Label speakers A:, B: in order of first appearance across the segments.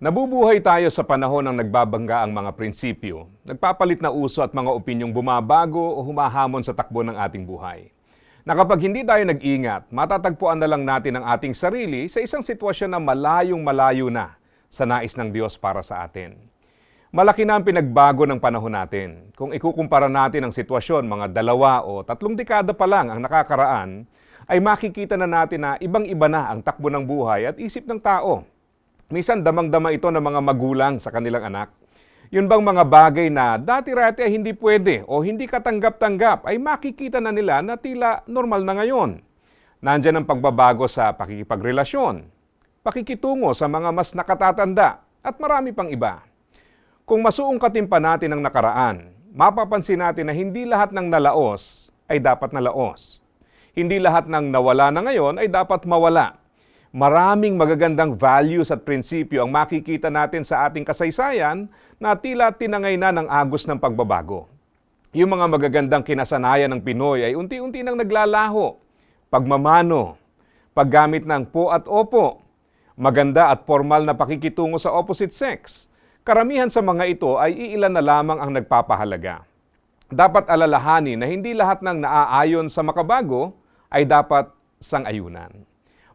A: Nabubuhay tayo sa panahon ng nagbabangga ang mga prinsipyo, nagpapalit na uso at mga opinyong bumabago o humahamon sa takbo ng ating buhay. Na kapag hindi tayo nag-ingat, matatagpuan na lang natin ang ating sarili sa isang sitwasyon na malayong malayo na sa nais ng Diyos para sa atin. Malaki na ang pinagbago ng panahon natin. Kung ikukumpara natin ang sitwasyon mga dalawa o tatlong dekada pa lang ang nakakaraan, ay makikita na natin na ibang-iba na ang takbo ng buhay at isip ng tao. Minsan damang-dama ito ng mga magulang sa kanilang anak. Yun bang mga bagay na dati-rati ay hindi pwede o hindi katanggap-tanggap ay makikita na nila na tila normal na ngayon. Nandyan ang pagbabago sa pakikipagrelasyon, pakikitungo sa mga mas nakatatanda at marami pang iba. Kung masuungkatin pa natin ang nakaraan, mapapansin natin na hindi lahat ng nalaos ay dapat nalaos. Hindi lahat ng nawala na ngayon ay dapat mawala. Maraming magagandang values at prinsipyo ang makikita natin sa ating kasaysayan na tila tinangay na ng agos ng pagbabago. Yung mga magagandang kinasanayan ng Pinoy ay unti-unti nang naglalaho. Pagmamano, paggamit ng po at opo, maganda at formal na pakikitungo sa opposite sex. Karamihan sa mga ito ay iilan na lamang ang nagpapahalaga. Dapat alalahanin na hindi lahat ng naaayon sa makabago ay dapat sang-ayunan.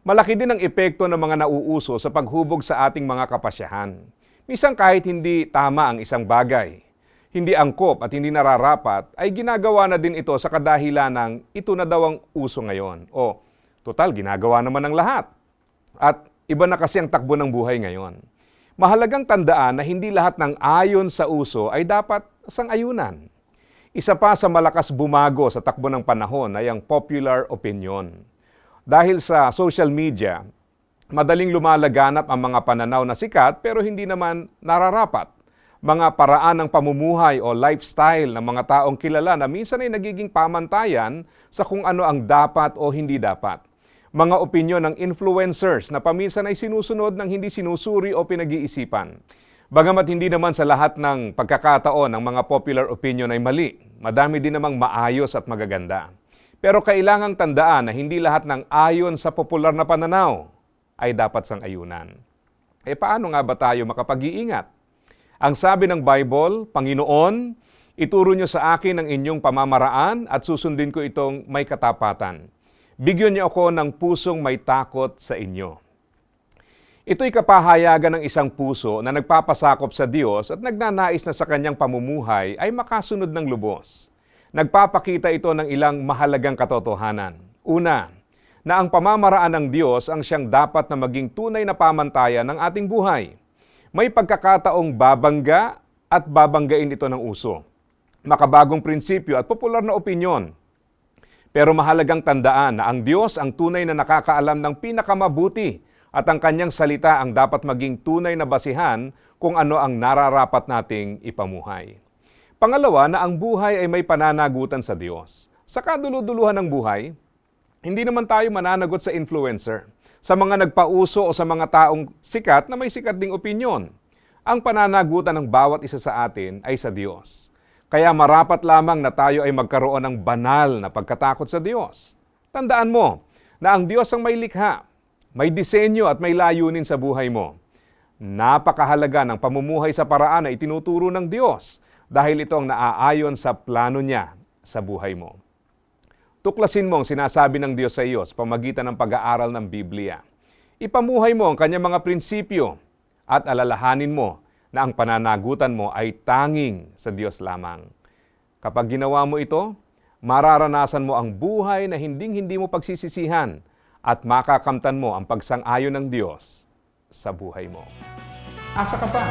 A: Malaki din ang epekto ng mga nauuso sa paghubog sa ating mga kapasyahan. Minsan kahit hindi tama ang isang bagay, hindi angkop at hindi nararapat, ay ginagawa na din ito sa kadahilan ng ito na daw ang uso ngayon. O, total, ginagawa naman ng lahat. At iba na kasi ang takbo ng buhay ngayon. Mahalagang tandaan na hindi lahat ng ayon sa uso ay dapat sang-ayunan. Isa pa sa malakas bumago sa takbo ng panahon ay ang popular opinion. Dahil sa social media, madaling lumalaganap ang mga pananaw na sikat pero hindi naman nararapat. Mga paraan ng pamumuhay o lifestyle ng mga taong kilala na minsan ay nagiging pamantayan sa kung ano ang dapat o hindi dapat. Mga opinyon ng influencers na paminsan ay sinusunod ng hindi sinusuri o pinag-iisipan. Bagamat hindi naman sa lahat ng pagkakataon ng mga popular opinion ay mali, madami din namang maayos at magaganda. Pero kailangang tandaan na hindi lahat ng ayon sa popular na pananaw ay dapat sang ayunan. E paano nga ba tayo makapag-iingat? Ang sabi ng Bible, Panginoon, ituro niyo sa akin ang inyong pamamaraan at susundin ko itong may katapatan. Bigyan niyo ako ng pusong may takot sa inyo. Ito'y kapahayagan ng isang puso na nagpapasakop sa Diyos at nagnanais na sa kanyang pamumuhay ay makasunod ng lubos. Nagpapakita ito ng ilang mahalagang katotohanan. Una, na ang pamamaraan ng Diyos ang siyang dapat na maging tunay na pamantayan ng ating buhay. May pagkakataong babangga at babanggain ito ng uso. Makabagong prinsipyo at popular na opinyon. Pero mahalagang tandaan na ang Diyos ang tunay na nakakaalam ng pinakamabuti at ang kanyang salita ang dapat maging tunay na basihan kung ano ang nararapat nating ipamuhay. Pangalawa, na ang buhay ay may pananagutan sa Diyos. Sa kaduluduluhan ng buhay, hindi naman tayo mananagot sa influencer, sa mga nagpauso o sa mga taong sikat na may sikat ding opinyon. Ang pananagutan ng bawat isa sa atin ay sa Diyos. Kaya marapat lamang na tayo ay magkaroon ng banal na pagkatakot sa Diyos. Tandaan mo na ang Diyos ang may likha, may disenyo at may layunin sa buhay mo. Napakahalaga ng pamumuhay sa paraan na itinuturo ng Diyos dahil ito ang naaayon sa plano niya sa buhay mo. Tuklasin mo ang sinasabi ng Diyos sa iyo sa pamagitan ng pag-aaral ng Biblia. Ipamuhay mo ang kanyang mga prinsipyo at alalahanin mo na ang pananagutan mo ay tanging sa Diyos lamang. Kapag ginawa mo ito, mararanasan mo ang buhay na hinding-hindi mo pagsisisihan at makakamtan mo ang pagsang-ayon ng Diyos sa buhay mo. Asa ka pa?